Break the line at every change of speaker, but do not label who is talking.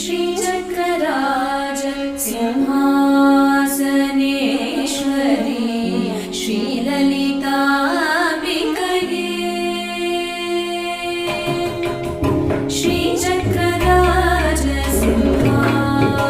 श्रीचकराज सिंहासनेश्वरि श्रीलिता विकये श्रीचकराज सिंहासनेश्वरि